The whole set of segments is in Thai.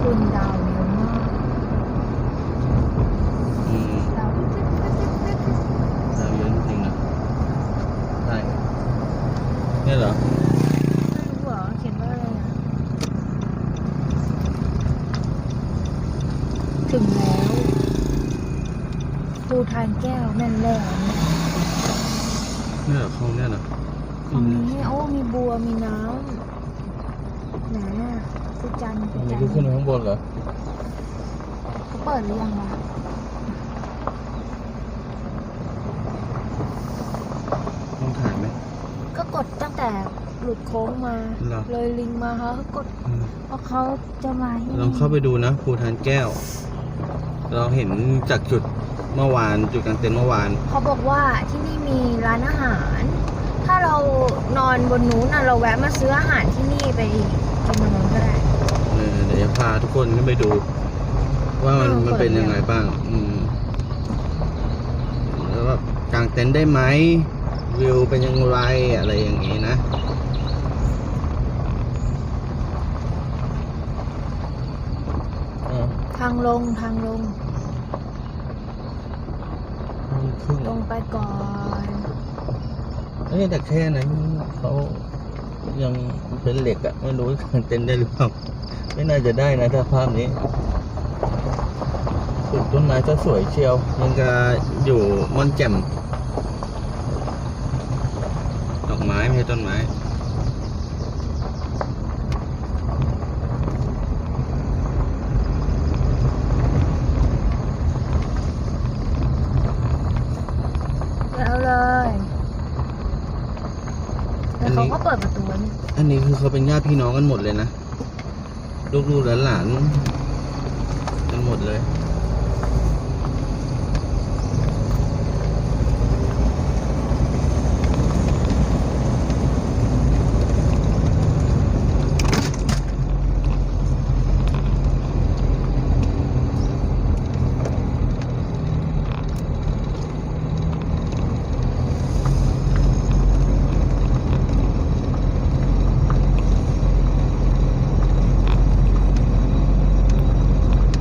คนดาวเยอะมากอืมดาวตึ๊ดาวเยอะจริงๆอะใช่เนี่ยเหรอ ไม่รู้เหรอเขียนไรถึงแล้วภูทานแก้วแม่นแล้วเนี่ยเหรอคลองเนี่ยเหรอของนี้โอ้มีบัวมีน้ำไหนอะ สุจันทร์สุอันจันี้นทคือขึ้นร์ไปข้างบนเหรอเขาเปิดหรือยังวะต้องถ่ายไหม ก็กดตั้งแต่หลุดโค้งมา เหรอ เลยลิงมาเขาก็กดอืมเพราะเขาจะมาที่ลองเข้าไปดูนะภูทานแก้ว เราเห็นจากจุดเมื่อวานจุดกลางเต็นท์เมื่อวาน เขาบอกว่าที่นี่มีร้านอาหาร ถ้าเรานอนบนนู้นน่ะเราแวะมาซื้ออาหารที่นี่ไปกินบนนู้นก็ได้ เออเดี๋ยวจะพาทุกคนขึ้นไปดู ว่ามันเออมันเป็นเปิดยังไงบ้าง อืมแล้วแบบกางเต็นท์ได้ไหมวิวเป็นยังไงอะไรอย่างงี้นะ เออทางลงทางลงห้องครึ่ง ลงไปก่อน เอ้ยแต่แค่นั้นเขายังเป็นเหล็กอะไม่รู้กางเต็นได้หรือเปล่าไม่น่าจะได้นะถ้าภาพนี้ปลูกต้นไม้ก็สวยเชียว มันจะอยู่ม่อนแจ่มดอกไม้ไม่ใช่ต้นไม้ แล้วเลยแล้วเขาก็เปิดประตูไว้ นี่คือเขาเป็นญาติพี่น้องกันหมดเลยนะ ลูกๆหลานๆกันหมดเลย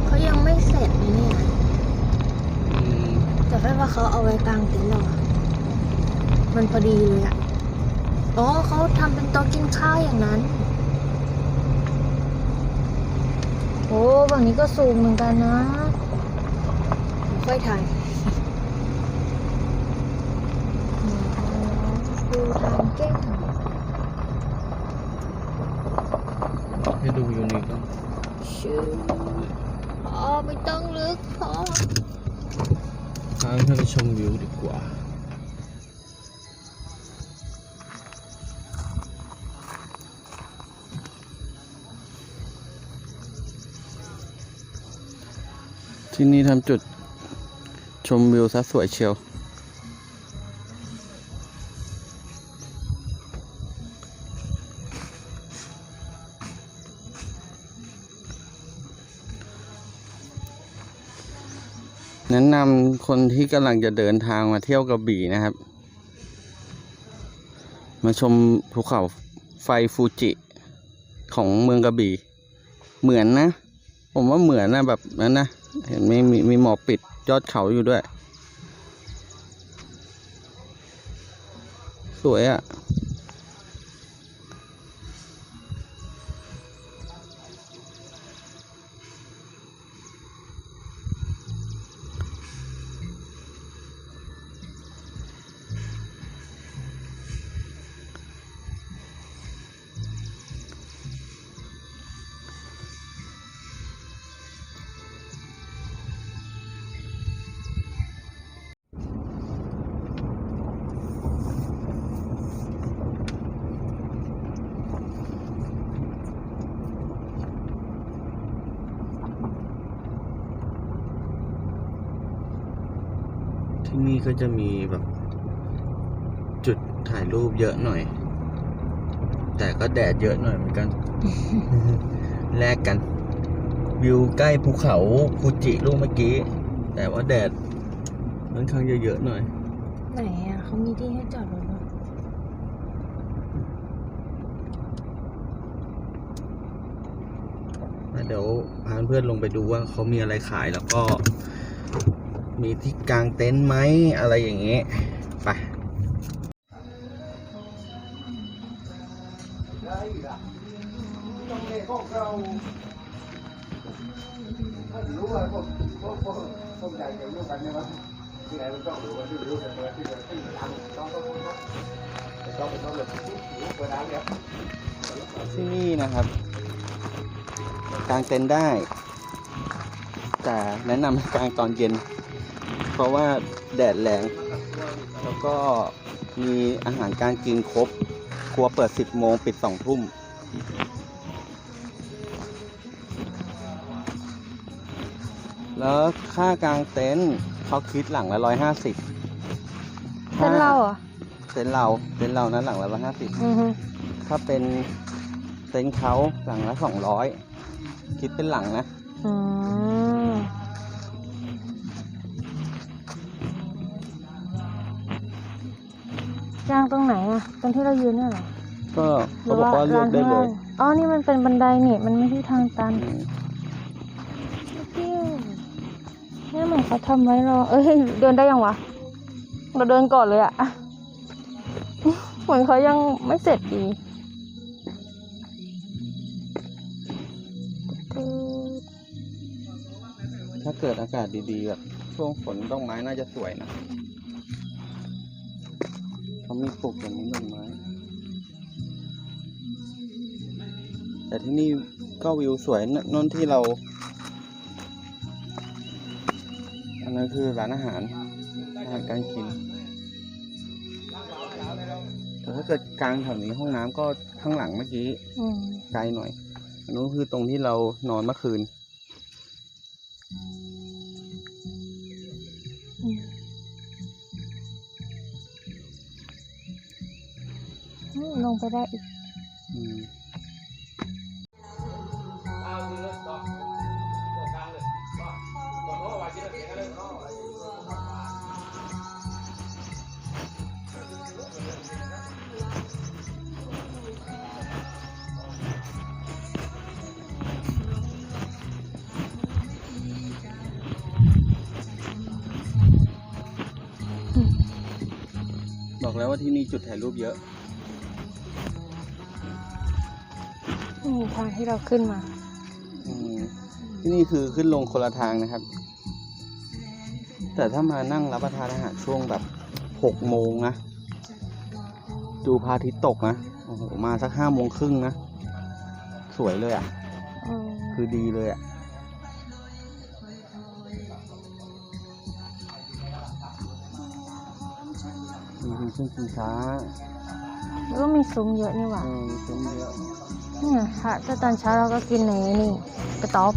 เขายังไม่เสร็จเลยเนี่ย อืม แต่แค่ว่าเขา เอาไว้กลางเต็นท์เราอะมันพอดีเลยอะอ๋อเขาทำเป็นโต๊ะกินข้าวอย่างนั้น โอ้บางนี้ก็สูงเหมือนกันนะ ค่อยถ่ายดูทางเก้งให้ดูวิวนี้ก่อนชื่ออ๋อไม่ต้องลึกพอ พาให้ไปชมวิวดีกว่าที่นี่ทำจุดชมวิวซะสวยเชียว แนะนำคนที่กำลังจะเดินทางมาเที่ยวกระบี่นะครับ มาชมภูเขาไฟฟูจิของเมืองกระบี่ เหมือนนะ ผมว่าเหมือนนะแบบนั้นนะ เห็นไหมมีมีหมอกปิดยอดเขาอยู่ด้วย สวยอะ่ะ นี่ก็จะมีแบบ จุดถ่ายรูปเยอะหน่อย แต่ก็แดดเยอะหน่อยเหมือนกัน แลกกัน วิวใกล้ภูเขาฟูจิลูกเมื่อกี้ แต่ว่าแดดค่อนข้างจะเยอะหน่อย ไหนอะเขามีที่ให้จอดรถเหรอเดี๋ยวพาเพื่อนลงไปดูว่าเขามีอะไรขายแล้วก็ มีที่กางเต็นท์ไหมอะไรอย่างเงี้ยไปได้ละต้องเล่ของเราถ้ารู้ว่าพวกพวกพวกพวกใหญ่เกี่ยวกันเนี่ยมั้งที่นี่นะครับกางเต็นท์ได้ แต่แนะนำให้กางตอนเย็น เพราะว่าแดดแรง แล้วก็มีอาหารการกินครบ ครัวเปิด 10 โมงปิด 2 ทุ่ม แล้วค่ากางเต็นท์เขาคิดหลังละร้อยห้าสิบเส้นเราเหรอเต็นท์เราเต็นท์เรานั้นหลังละร้อยห้าสิบอือฮึถ้าเป็นเต็นท์เขาหลังละสองร้อยคิดเป็นหลังนะ อืม ย่างตรงไหนอะตรงที่เรายืนเนี่ยเหรอก็เขาบอกว่าเลือกได้เลยอ๋อ นี่มันเป็นบันไดนี่มันไม่ใช่ทางตันอืมปิ้วเนี่ยเหมือนเขาทำไว้รอ เอ้ย เดินได้ยังวะ เราเดินก่อนเลยอะเหมือนเขายังไม่เสร็จดีถ้าเกิดอากาศดีๆแบบช่วงฝนต้นไม้น่าจะสวยนะ เขามีปลูกอย่างนี้ต้นไม้แต่ที่นี่ก็วิวสวยนนนที่เรา อันนั้นคือร้านอาหารอาหารการกิน แต่ถ้าเกิดกลางแถวนี้ห้องน้ำก็ข้างหลังเมื่อกี้อืมไกลหน่อยอันนู้นคือตรงที่เรานอนเมื่อคืน งไปได้อีกบอกแล้วว่าที่นี่จุดถ่ายรูปเยอะ นี่ทางที่เราขึ้นมา อืมที่นี่คือขึ้นลงคนละทางนะครับ แต่ถ้ามานั่งรับประทานอาหารช่วงแบบหกโมงนะ ดูพระอาทิตย์ตกนะ โอ้โห มาสักห้าโมงครึ่งนะ สวยเลยอะอืมคือดีเลยอะ มีเป็นเครื่องกินช้า แล้วก็มีซุ้มเยอะนี่หว่าเออมีซุ้มเยอะ ฮึ่ยถ้าตอนเช้าเราก็กินในนี่กระต๊อบ